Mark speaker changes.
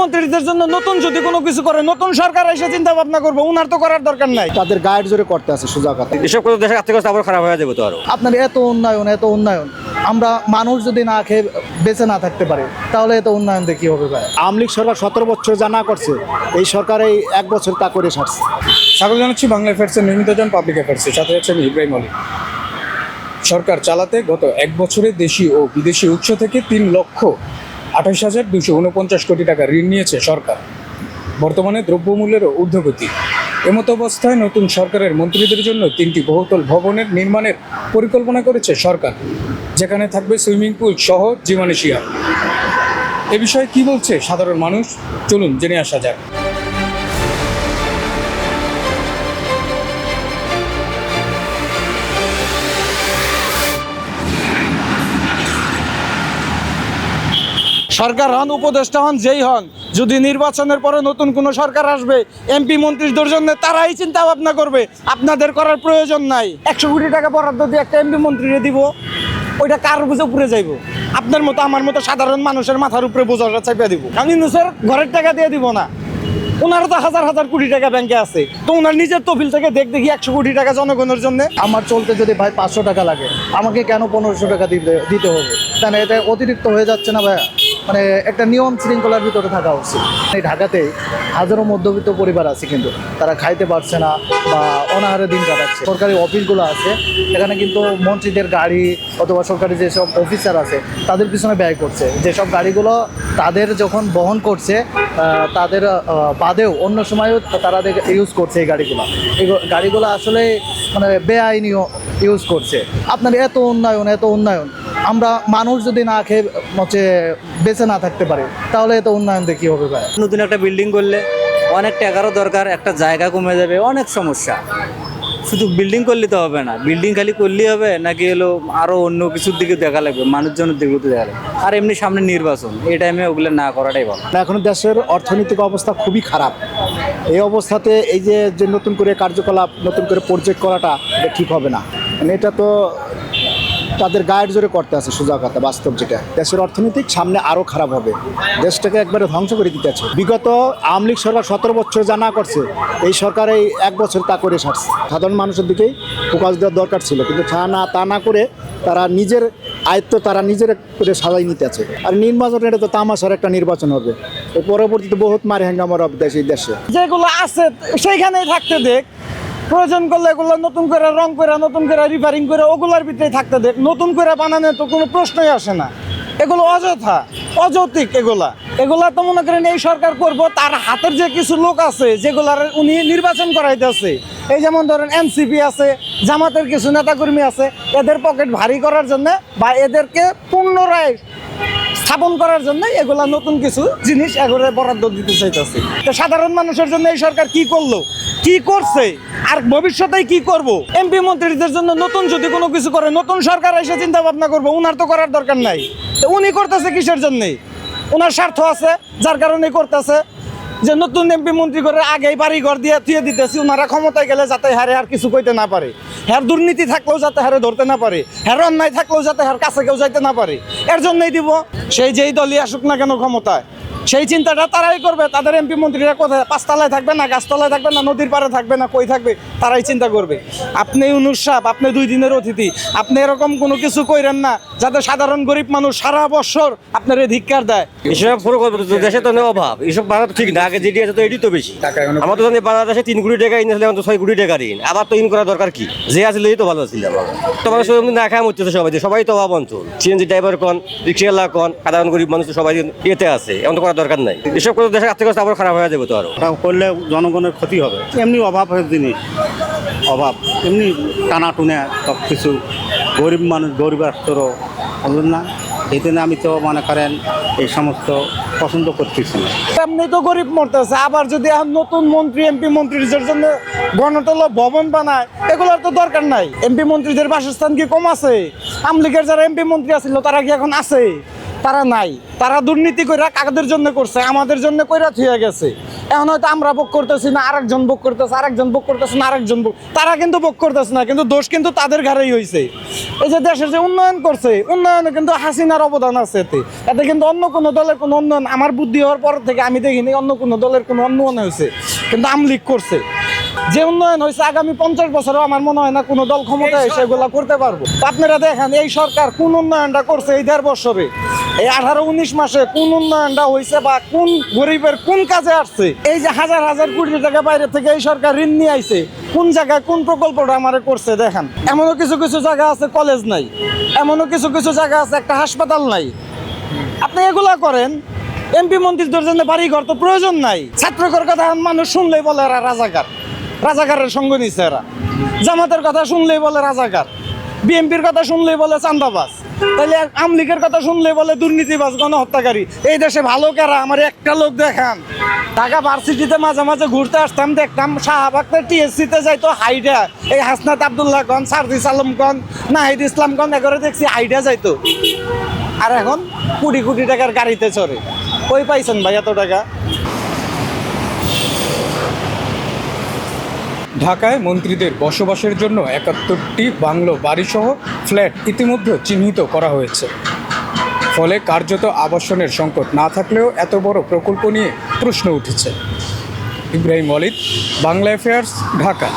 Speaker 1: মন্ত্রীদের জন্য নতুন যদি কোনো কিছু করে নতুন সরকার এসে চিন্তা ভাবনা করব উনার তো করার দরকার নাই।
Speaker 2: তাদের গায়ের জোরে করতে আছে সোজা কথা
Speaker 3: এসব করে দেশের আর্থিক অবস্থা আবার খারাপ হয়ে যাবে তো আরও।
Speaker 2: আপনার এত উন্নয়ন এত উন্নয়ন। আমরা মানুষ যদি না খেয়ে বেঁচে না থাকতে পারি তাহলে এত উন্নয়ন দিয়ে কি হবে ভাই? আওয়ামী লীগ সরকার সতেরো বছর যা না করছে এই সরকার এই এক বছর তা করে সারছে
Speaker 4: স্বাগত জানাচ্ছি বাংলা অ্যাফেয়ার্সের নিয়মিতজন পাবলিক অ্যাফেয়ার্সের সাথে হচ্ছে আমি ইব্রাহিম আলী। সরকার চালাতে গত এক বছরে দেশি ও বিদেশি উৎস থেকে তিন লক্ষ আঠাশ হাজার দুশো উনপঞ্চাশ কোটি টাকা ঋণ নিয়েছে সরকার। বর্তমানে দ্রব্যমূল্যেরও ঊর্ধ্বগতি। এমত অবস্থায় নতুন সরকারের মন্ত্রীদের জন্য তিনটি বহুতল ভবনের নির্মাণের পরিকল্পনা করেছে সরকার, যেখানে থাকবে সুইমিং পুল সহ জিমানেশিয়া এ বিষয়ে কি বলছে সাধারণ মানুষ? চলুন জেনে আসা যাক।
Speaker 1: সরকার হন, উপদেষ্টা হন, যেই হন, যদি নির্বাচনের পরে নতুন কোনো সরকার আসবে এমপি মন্ত্রীদের জন্য তারাই চিন্তা ভাবনা করবে। আপনাদের করার প্রয়োজন নাই। একশো কোটি টাকা বরাদ্দ দিয়ে একটা এমপি মন্ত্রীরে দিব, ওইটা কার বুঝে উপরে যাইব? আপনার মতো, আমার মতো সাধারণ মানুষের মাথার উপরে বোঝাটা চাপিয়ে দিব। আমি নুসের ঘরের টাকা দিয়ে দিব না। ওনার তো হাজার হাজার কোটি টাকা ব্যাংকে আছে। তো ওনার নিজের তফিল থেকে দেখ দেখি একশো কোটি টাকা জনগণের জন্য।
Speaker 2: আমার চলতে যদি ভাই পাঁচশো টাকা লাগে, আমাকে কেন পনেরোশো টাকা দিতে হবে? কেন এটা অতিরিক্ত হয়ে যাচ্ছে না ভাইয়া? মানে একটা নিয়ম শৃঙ্খলার ভিতরে থাকা উচিত। এই ঢাকাতে হাজারো মধ্যবিত্ত পরিবার আছে কিন্তু, তারা খাইতে পারছে না বা অনাহারে দিন কাটাচ্ছে। সরকারি অফিসগুলো আছে, এখানে কিন্তু মন্ত্রীদের গাড়ি অথবা সরকারি যেসব অফিসার আছে, তাদের পিছনে ব্যয় করছে। যেসব গাড়িগুলো তাদের যখন বহন করছে তাদের বাদেও অন্য সময়ও তারা ইউজ করছে এই গাড়িগুলো। এই গাড়িগুলো আসলে মানে বেআইনিও ইউজ করছে। আপনার এত উন্নয়ন এত উন্নয়ন আমরা মানুষ যদি না খেয়ে হচ্ছে বেঁচে না থাকতে পারি তাহলে এত উন্নয়ন কী হবে ভাই?
Speaker 5: নতুন একটা বিল্ডিং করলে অনেক টাকারও দরকার একটা জায়গা কমে যাবে অনেক সমস্যা। শুধু বিল্ডিং করলে তো হবে না বিল্ডিং খালি করলেই হবে নাকি হলো আরও অন্য কিছুর দিকে দেখা লাগবে মানুষজনের দিকে দেখা লাগবে। আর এমনি সামনে নির্বাচন এই টাইমে ওগুলো না করাটাই ভালো।
Speaker 2: এখন দেশের অর্থনৈতিক অবস্থা খুবই খারাপ। এই অবস্থাতে এই যে যে নতুন করে কার্যকলাপ নতুন করে প্রজেক্ট করাটা ঠিক হবে না। মানে এটা তো তাদের গায়ের জোরে করতে আছে সোজা কথা, বাস্তব যেটা। দেশের অর্থনৈতিক সামনে আরও খারাপ হবে। দেশটাকে একবারে ধ্বংস করে দিতে আছে। বিগত আওয়ামী লীগ সরকার সতেরো বছর যা না করছে, এই সরকার এই এক বছর তা করে সারছে। সাধারণ মানুষের দিকেই ফোকাস দেওয়ার দরকার ছিল। কিন্তু তা না তা না করে তারা নিজের আয়ত্ত তারা নিজের করে সাজাই নিতে আছে। আর নির্বাচন এটা তো তামাশার একটা নির্বাচন হবে। পরবর্তীতে বহুত মারি হাঙ্গামার হবে দেশ, এই দেশে।
Speaker 1: যেগুলো আছে, সেইখানেই থাকতে দেখ। প্রয়োজন করলে এগুলো নতুন করে রং করে, নতুন করে রিপেয়ারিং করে ওগুলোর ভিতরে থাকতে দেখ নতুন করে বানানো তো কোনো প্রশ্নই আসে না। এগুলো অযথা, অযৌক্তিক এগুলা। এগুলা তো মনে করেন এই সরকার করব, তার হাতের যে কিছু লোক আছে, যেগুলার উনি নির্বাচন করাইতেছে। এই যেমন ধরেন এনসিপি আছে, জামাতের কিছু নেতাকর্মী আছে, এদের পকেট ভারী করার জন্য বা এদেরকে পুনরায় স্থাপন করার জন্য এগুলা নতুন কিছু জিনিস এগুলো বরাদ্দ দিতে চাইতেছে। তো সাধারণ মানুষের জন্য এই সরকার কি করল? কি করছে? আর ভবিষ্যতে কি করব? এমপি মন্ত্রীদের জন্য নতুন যদি কোনো কিছু করে, নতুন সরকার এসে চিন্তা ভাবনা করব, উনার তো করার দরকার নাই। তো উনি করতেছে কিসের জন্যে? ওনার স্বার্থ আছে, যার কারণে করতেছে। যে নতুন এমপি মন্ত্রী করে আগেই বাড়ি ঘর দিয়ে দিয়ে দিতেছি ওনারা ক্ষমতায় গেলে যাতে হারে আর কিছু কইতে না পারে। হ্যার দুর্নীতি থাকলেও যাতে হারে ধরতে না পারে, হ্যার অন্যায় থাকলেও যাতে হ্যার কাছে কেউ যাইতে না পারে, এর জন্যই দিব। সেই যেই দলই আসুক না কেন ক্ষমতায় সেই চিন্তাটা তারাই করবে। তাদের এমপি মন্ত্রীরা কোথায়? পাঁচতলায় থাকবে না গাছতলায় থাকবে না নদীর পাড়ে থাকবে না কই থাকবে? তারাই চিন্তা করবে। আপনি অনুসাপ আপনি দুই দিনের অতিথি আপনি এরকম কোনো কিছু কইরেন না যাতে সাধারণ গরিব মানুষ সারা বছর আপনার এই ধিক্কার দেয়
Speaker 3: এসব দেশে তো অভাব। এসব বাংলা ঠিক না আগে যেটি আছে তো এটি তো বেশি। আমার তো জানি বাংলাদেশে তিন কোটি টাকা ইন আসলে ছয় কোটি টাকা ঋণ। আবার তো ইন করা দরকার কি? যে আসলে তো ভালো ছিল। তো মানুষ না খায় মরতেছে সবাই সবাই তো অভাব অঞ্চল। সিএনজি ড্রাইভার কন রিক্সাওয়ালা কন সাধারণ গরিব মানুষ সবাই ইয়েতে আছে। এমন তো করার দরকার নাই। এসব করে দেশের আর্থিক অবস্থা আবার খারাপ হয়ে যাবে তো
Speaker 6: আরও। করলে জনগণের ক্ষতি হবে। এমনি অভাবের জিনিস। অভাব। এমনি টানা টুনে সব কিছু। গরিব মানুষ গরিবাস্তরও বুঝলেন না। এই জন্য আমি তো মনে করেন এই সমস্ত পছন্দ করতেছি
Speaker 1: এমনি তো গরিব মরতেছে। আবার যদি এখন নতুন মন্ত্রী এমপি মন্ত্রীদের জন্য গণতলা ভবন বানায় এগুলোর তো দরকার নাই। এমপি মন্ত্রীদের বাসস্থান কি কম আছে? আমলিগের যারা এমপি মন্ত্রী আছিল তারা কি এখন আছে? তারা নাই। তারা দুর্নীতি করে কাদের জন্য করছে? আমাদের জন্য কইরা থুয়ে গেছে। এখন হয়তো আমরা ভোগ করতেছি না, আরেকজন ভোগ করতেছে, আরেকজন ভোগ করতেছে না, আরেকজন ভোগ তারা কিন্তু ভোগ করতেছে না, কিন্তু দোষ কিন্তু তাদের ঘাড়েই হয়েছে এই যে দেশের যে উন্নয়ন করছে, উন্নয়নে কিন্তু হাসিনার অবদান আছে এতে। এতে কিন্তু অন্য কোনো দলের কোনো উন্নয়ন আমার বুদ্ধি হওয়ার পর থেকে আমি দেখিনি, অন্য কোনো দলের কোনো উন্নয়ন হয়েছে, কিন্তু আমলিক করছে। যে উন্নয়ন হয়েছে আগামী পঞ্চাশ বছরও আমার মনে হয় না কোনো দল ক্ষমতায় এসে এগুলা করতে পারব। আপনারা দেখেন, এই সরকার কোন উন্নয়নটা করছে এই দেড় বছরে এই আঠারো উনিশ মাসে কোন উন্নয়নটা হয়েছে বা কোন গরিবের কোন কাজে আসছে? এই যে হাজার হাজার কোটি টাকা বাইরে থেকে এই সরকার ঋণ নিয়ে আইছে, কোন জায়গায় কোন প্রকল্পটা আমার করছে দেখেন। এমনও কিছু কিছু জায়গা আছে কলেজ নাই, এমনও কিছু কিছু জায়গা আছে একটা হাসপাতাল নাই। আপনি এগুলা করেন এমপি মন্ত্রীদের জন্য বাড়ি ঘর তো প্রয়োজন নাই। ছাত্রকর কথা মানুষ শুনলেই বলে এরা রাজাকার। রাজাকারের সঙ্গ নিচ্ছে এরা। জামাতের কথা শুনলেই বলে রাজাকার। বিএনপির কথা শুনলেই বলে চান্দাবাজ তাহলে আমলিকের কথা শুনলে বলে দুর্নীতিবাজ গণহত্যাকারী এই দেশে ভালো কারা? আমার একটা লোক দেখান। ঢাকা ভার্সিটিতে মাঝে মাঝে ঘুরতে আসতাম, দেখতাম শাহবাগতে টিএসসিতে যাইতো হাইডা। এই হাসনাত আবদুল্লাহ গন সার্জিস আলম গন নাহিদ ইসলাম গন এগরে দেখছি হাইডা যাইতো। আর এখন কোটি কোটি টাকার গাড়িতে চড়ে। কই পাইছেন ভাই এত টাকা?
Speaker 4: ঢাকায় মন্ত্রীদের বসবাসের জন্য একাত্তরটি বাংলো বাড়িসহ ফ্ল্যাট ইতিমধ্যে চিহ্নিত করা হয়েছে। ফলে কার্যত আবাসনের সংকট না থাকলেও এত বড় প্রকল্প নিয়ে প্রশ্ন উঠেছে। ইব্রাহিম ওয়ালিদ, বাংলা অ্যাফেয়ার্স ঢাকা।